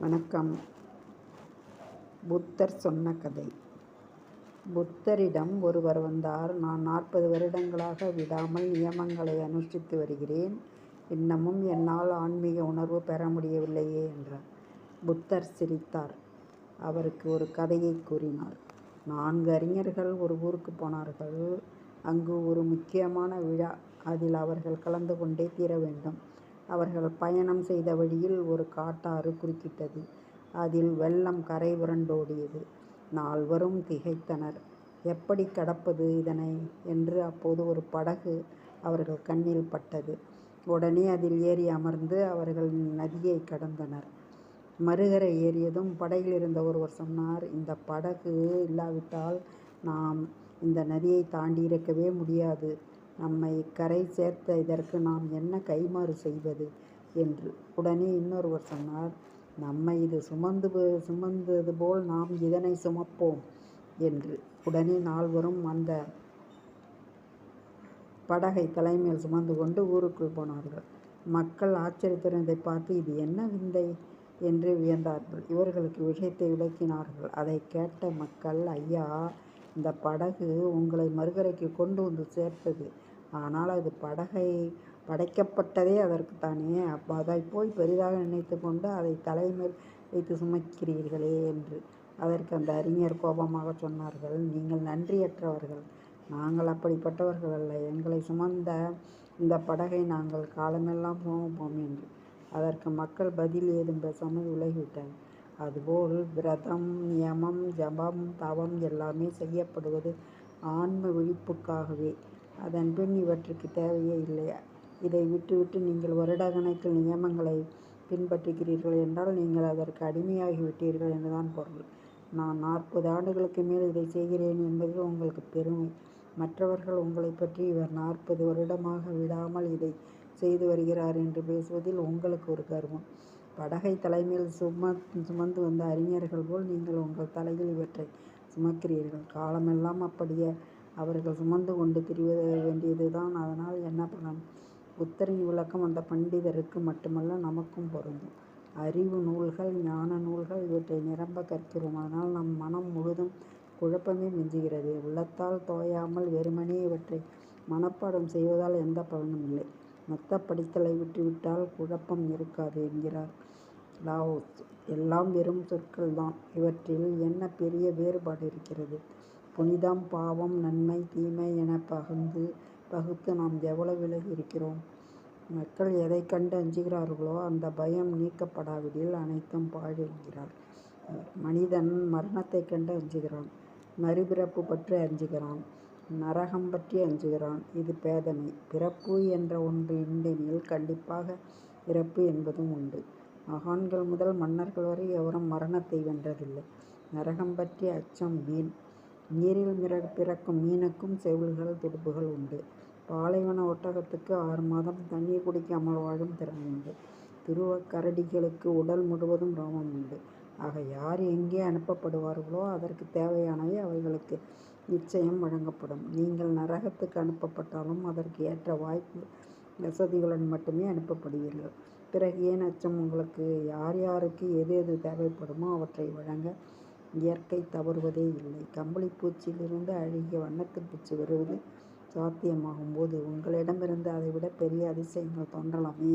வணக்கம். புத்தர் சொன்ன கதை. புத்தரிடம் ஒருவர் வந்தார். நான் நாற்பது வருடங்களாக விடாமல் நியமங்களை அனுஷ்டித்து வருகிறேன். இன்னமும் என்னால் ஆன்மீக உணர்வு பெற முடியவில்லையே என்றார். புத்தர் சிரித்தார். அவருக்கு ஒரு கதையை கூறினார். நான்கு அறிஞர்கள் ஒரு ஊருக்கு போனார்கள். அங்கு ஒரு முக்கியமான விழா. அதில் அவர்கள் கலந்து கொண்டே தீர வேண்டும். அவர்கள் பயணம் செய்த வழியில் ஒரு காட்டாறு குறுக்கிட்டது. அதில் வெள்ளம் கரை புரண்டோடியது. நால்வரும் திகைத்தனர். எப்படி கடப்பது இதனை என்று அப்போது ஒரு படகு அவர்கள் கண்ணில் பட்டது. உடனே அதில் ஏறி அமர்ந்து அவர்கள் நதியை கடந்தனர். மறுகரை ஏறியதும் படகில் இருந்த ஒருவர் சொன்னார் இந்த படகு இல்லாவிட்டால் நாம் இந்த நதியை தாண்டி இருக்கவே முடியாது. நம்மை கரை சேர்த்த இதற்கு நாம் என்ன கைமாறு செய்வது? என்று உடனே இன்னொருவர் சொன்னார் நம்மை இது சுமந்து சுமந்தது போல் நாம் இதனை சுமப்போம் என்று. உடனே நால்வரும் அந்த படகை தலைமையில் சுமந்து கொண்டு ஊருக்குள் போனார்கள். மக்கள் ஆச்சரியத்துடன் இதை பார்த்து இது என்ன விந்தை? என்று வியந்தார்கள். இவர்களுக்கு விஷயத்தை விளக்கினார்கள். அதை கேட்ட மக்கள் ஐயா இந்த படகு உங்களை மறுகரைக்கு கொண்டு வந்து சேர்த்தது. ஆனால் அது படகை படைக்கப்பட்டதே அதற்கு தானே. அப்போ அதை போய் பெரிதாக நினைத்து கொண்டு அதை தலைமேல் வைத்து சுமக்கிறீர்களே என்று. அதற்கு அந்த அறிஞர் கோபமாக சொன்னார்கள் நீங்கள் நன்றியற்றவர்கள். நாங்கள் அப்படிப்பட்டவர்கள் அல்ல. எங்களை சுமந்த இந்த படகை நாங்கள் காலமெல்லாம் சுமப்போம் என்று. அதற்கு மக்கள் பதில் ஏதும் பேசாமல் விலகிவிட்டனர் அதுபோல் விரதம் நியமம் ஜபம் தவம் எல்லாமே செய்யப்படுவது ஆன்ம விழிப்புக்காகவே. அதன்பின் இவற்றுக்கு தேவையே இல்லை. இதை விட்டுவிட்டு நீங்கள் வருடக்கணக்கில் நியமங்களை பின்பற்றுகிறீர்கள் என்றால் நீங்கள் அதற்கு அடிமையாகிவிட்டீர்கள் என்றுதான் பொருள். நான் நாற்பது ஆண்டுகளுக்கு மேல் இதை செய்கிறேன் என்பதில் உங்களுக்கு பெருமை. மற்றவர்கள் உங்களை பற்றி இவர் நாற்பது வருடமாக விடாமல் இதை செய்து வருகிறார் என்று பேசுவதில் உங்களுக்கு ஒரு கர்வம். படகை தலைமையில் சும சுமந்து வந்த அறிஞர்கள் போல் நீங்கள் உங்கள் தலையில் இவற்றை சுமக்கிறீர்கள். காலமெல்லாம் அப்படியே அவர்கள் சுமந்து கொண்டு திரிவ வேண்டியது தான் அதனால் என்ன பலன்? புத்தரின் விளக்கம் அந்த பண்டிதருக்கு மட்டுமல்ல நமக்கும் பொருந்தும். அறிவு நூல்கள் ஞான நூல்கள் இவற்றை நிரம்ப கற்கிறோம். அதனால் நம் மனம் முழுதும் குழப்பமே மிஞ்சுகிறது. உள்ளத்தால் தோயாமல் வெறுமனே இவற்றை மனப்பாடம் செய்வதால் எந்த பலனும் இல்லை. மொத்த படித்தலை விட்டுவிட்டால் குழப்பம் இருக்காது என்கிறார். லாவோஸ் எல்லாம் வெறும் சொற்கள் தான் இவற்றில் என்ன பெரிய வேறுபாடு இருக்கிறது? புனிதம் பாவம் நன்மை தீமை என பகுந்து பகுத்து நாம் எவ்வளவு விலகி இருக்கிறோம்? மக்கள் எதை கண்டு அஞ்சுகிறார்களோ அந்த பயம் நீக்கப்படாவிடில் அனைத்தும் பாழென்கிறார் மனிதன் மரணத்தை கண்டு அஞ்சுகிறான் மறுபிறப்பு பற்றி அஞ்சுகிறான். நரகம் பற்றி அஞ்சுகிறான். இது பேதமை பிறப்பு என்ற ஒன்று உண்டெனில் கண்டிப்பாக இறப்பு என்பதும் உண்டு. மகான்கள் முதல் மன்னர்கள் வரை எவரும் மரணத்தை வென்றதில்லை. நரகம் பற்றி அச்சம் வீண். நீரில் மிர பிறக்கும் மீனுக்கும் செவில்கள் துடுப்புகள் உண்டு. பாலைவன ஒட்டகத்துக்கு ஆறு மாதம் தண்ணீர் குடிக்காமல் வாழும் திறன் உண்டு. துருவ கரடிகளுக்கு உடல் முழுவதும் ரோமம் உண்டு. ஆக யார் எங்கே அனுப்பப்படுவார்களோ அதற்கு தேவையானவை அவைகளுக்கு நிச்சயம் வழங்கப்படும். நீங்கள் நரகத்துக்கு அனுப்பப்பட்டாலும் அதற்கு ஏற்ற வாய்ப்பு வசதிகளுடன் மட்டுமே அனுப்பப்படுவீர்கள். பிறகு ஏன் அச்சம்? உங்களுக்கு யார் யாருக்கு எது எது தேவைப்படுமோ அவற்றை வழங்க இயற்கை தவறுவதே இல்லை. கம்பளி பூச்சியிலிருந்து அழுகிய வண்ணத்து பூச்சி வருவது சாத்தியமாகும் போது உங்களிடமிருந்து அதைவிட பெரிய அதிசயங்கள் தோன்றலாமே.